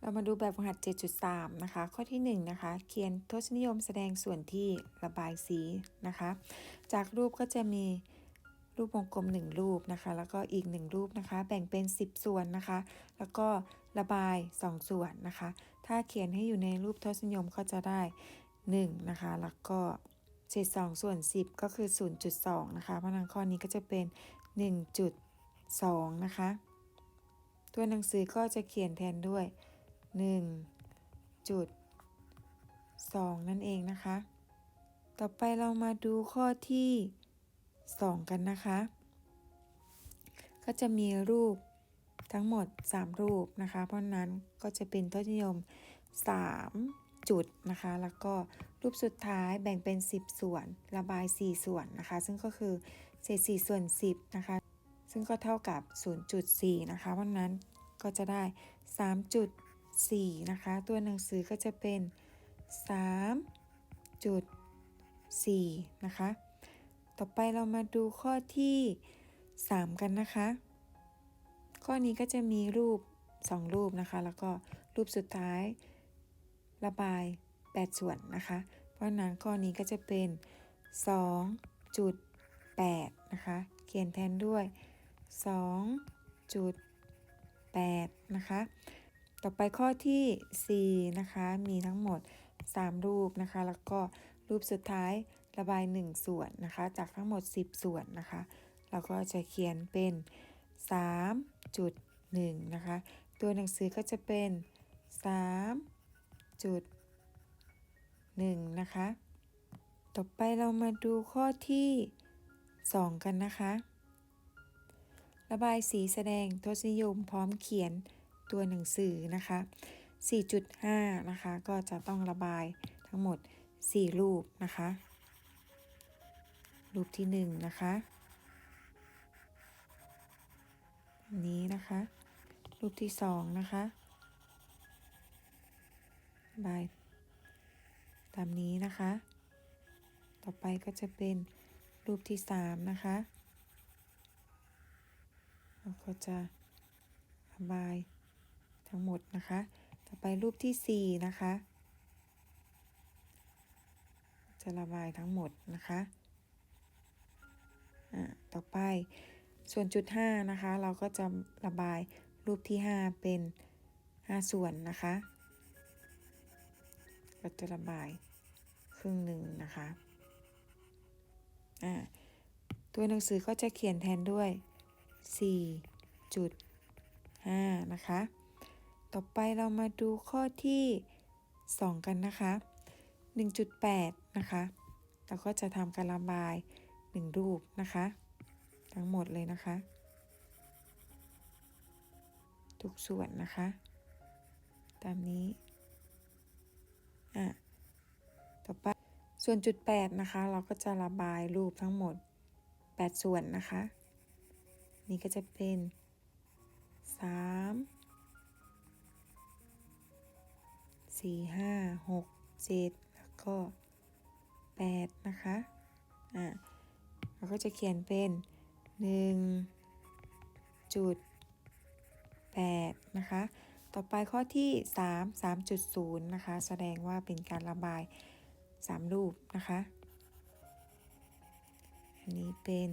เรามาดูแบบฝึกหัด 7.3 นะคะ ข้อที่ 1 นะคะ เขียนทศนิยมแสดงส่วนที่ระบายสีนะคะ จากรูปก็จะมีรูปวงกลม 1 รูปนะคะ แล้วก็อีก 1 รูปนะคะ แบ่งเป็น 10 ส่วนนะคะ แล้วก็ระบาย 2 ส่วนนะคะ ถ้าเขียนให้อยู่ในรูปทศนิยมก็จะได้ 1 นะคะ แล้วก็เศษ2ส่วน 10 ก็คือ 0.2 นะคะ เพราะนั้นข้อนี้ก็จะเป็น 1.2 นะคะ ตัวหนังสือก็จะเขียนแทนด้วย 1จุด2นั่นเองนะคะ ต่อไปเรามาดูข้อที่ 2 กันนะคะ ก็จะมีรูปทั้งหมด 3 รูปนะคะ เพราะนั้นก็จะเป็นทศนิยม 3 จุดนะคะ แล้วก็รูปสุดท้ายแบ่งเป็น 10 ส่วน ระบาย 4 ส่วนนะคะ ซึ่งก็คือเศษ4ส่วน 10 นะคะ ซึ่งก็เท่ากับ 0.4 นะคะ เพราะนั้นก็จะได้ 3.4 นะคะ ตัวหนังสือก็จะเป็น3.4 นะคะ ต่อไปเรามาดูข้อที่ 3 กันนะคะ ข้อนี้ก็จะมีรูป 2 รูปนะคะ แล้วก็รูปสุดท้ายระบาย 8 ส่วนนะคะ เพราะนั้นข้อนี้ก็จะเป็น 2.8 นะคะ เขียนแทนด้วย 2.8 นะคะ ต่อไปข้อที่ 4 นะคะ มีทั้งหมด 3 รูปนะคะ แล้วก็รูปสุดท้ายระบาย 1 ส่วนนะคะ จากทั้งหมด 10 ส่วนนะคะ เราก็จะเขียนเป็น 3.1 นะคะ ตัวหนังสือก็จะเป็น 3.1 นะคะ ต่อไปเรามาดูข้อที่ 2 กันนะคะ ระบายสีแสดงทศนิยมพร้อมเขียน ตัวหนังสือนะคะ 4.5 นะคะ ก็จะต้องระบายทั้งหมด 4 รูปนะคะ รูปที่ 1 นะคะนี้นะคะ รูปที่ 2 นะคะระบายตามนี้นะคะ ต่อไปก็จะเป็นรูปที่ 3 นะคะเราก็จะระบาย ทั้งหมดนะคะ ต่อไปรูปที่ 4 นะคะ จะระบายทั้งหมดนะคะอ่าต่อไปส่วนจุด 5 นะคะ เราก็จะระบายรูปที่ 5 เป็น 5 ส่วนนะคะก็จะระบายครึ่งหนึ่งนะคะอ่าตัวหนังสือก็จะเขียนแทนด้วย 4.5 นะคะ ต่อไปเรามาดูข้อที่ 2 กันนะคะ 1.8 นะคะเราก็จะทำการระบาย 1 รูปนะคะ ทั้งหมดเลยนะคะ ทุกส่วนนะคะ ตามนี้อะต่อไปส่วนจุด 8 นะคะ เราก็จะระบายรูปทั้งหมด 8 ส่วนนะคะ นี่ก็จะเป็น 3 สี่ห้าหกเจ็ดแล้วก็แปดนะคะอ่าเราก็จะเขียนเป็นหนึ่งจุดแปดนะคะ ต่อไปข้อที่สามสามจุดศูนย์นะคะ แสดงว่าเป็นการระบายสามรูปนะคะ อันนี้เป็น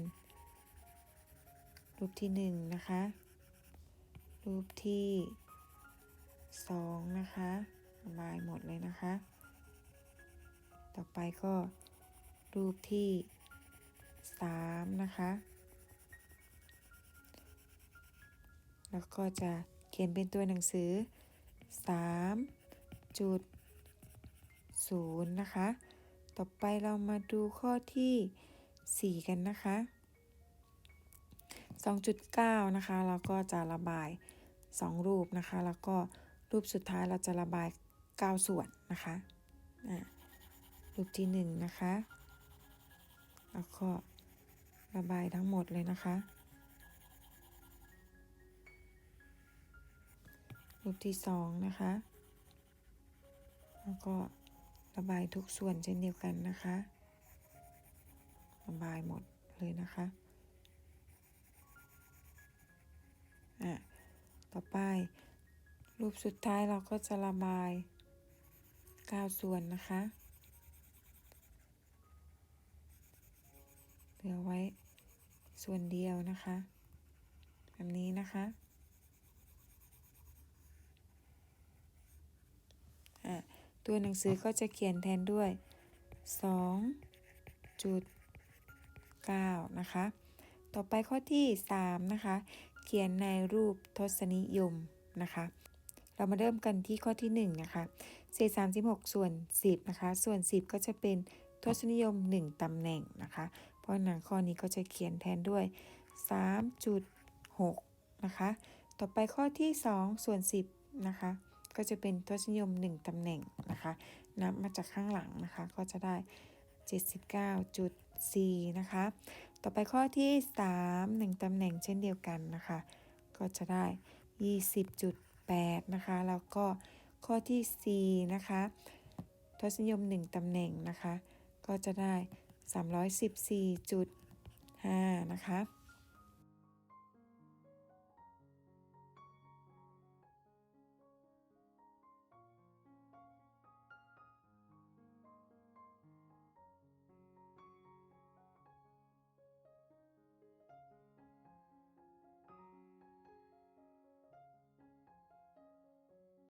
รูปที่หนึ่งนะคะ รูปที่สองนะคะ ระบายหมดเลยนะคะ ต่อไปก็รูปที่สามนะคะ แล้วก็จะเขียนเป็นตัวหนังสือ3จุด0นะคะ ต่อไปเรามาดูข้อที่ 4 กันนะคะ 2.9 นะคะ เราก็จะระบาย 2 รูปนะคะ แล้วก็รูปสุดท้ายเราจะระบาย 9 ส่วนนะคะรูปที่1นะคะแล้วก็ระบายทั้งหมดเลยนะคะรูปที่2นะคะแล้วก็ระบายทุกส่วนเช่นเดียวกันนะคะระบายหมดเลยนะคะอะต่อไปรูปสุดท้ายเราก็จะระบาย 9 ส่วนนะคะ เหลือไว้ส่วนเดียวนะคะอันนี้นะคะตัวหนังสือก็จะเขียนแทนด้วย2จุด9นะคะ ต่อไปข้อที่ 3 นะคะ เขียนในรูปทศนิยมนะคะ เรามาเริ่มกันที่ข้อที่ 1 นะคะ เศษ 36 ส่วน 10 นะคะ ส่วน 10 ก็จะเป็นทศนิยม 1 ตำแหน่งนะคะ เพราะหนังข้อนี้ก็จะเขียนแทนด้วย 3.6 นะคะ ต่อไปข้อที่ 2 ส่วน 10 นะคะ ก็จะเป็นทศนิยม 1 ตำแหน่งนะคะ นับมาจากข้างหลังนะคะ ก็จะได้ 79.4 นะคะ ต่อไปข้อที่ 3 1 ตำแหน่งเช่นเดียวกันนะคะ ก็จะได้ 20.8 นะคะ แล้วก็ข้อที่ 4 นะคะทศนิยม 1 ตำแหน่งนะคะ ก็จะได้ 314.5 นะคะ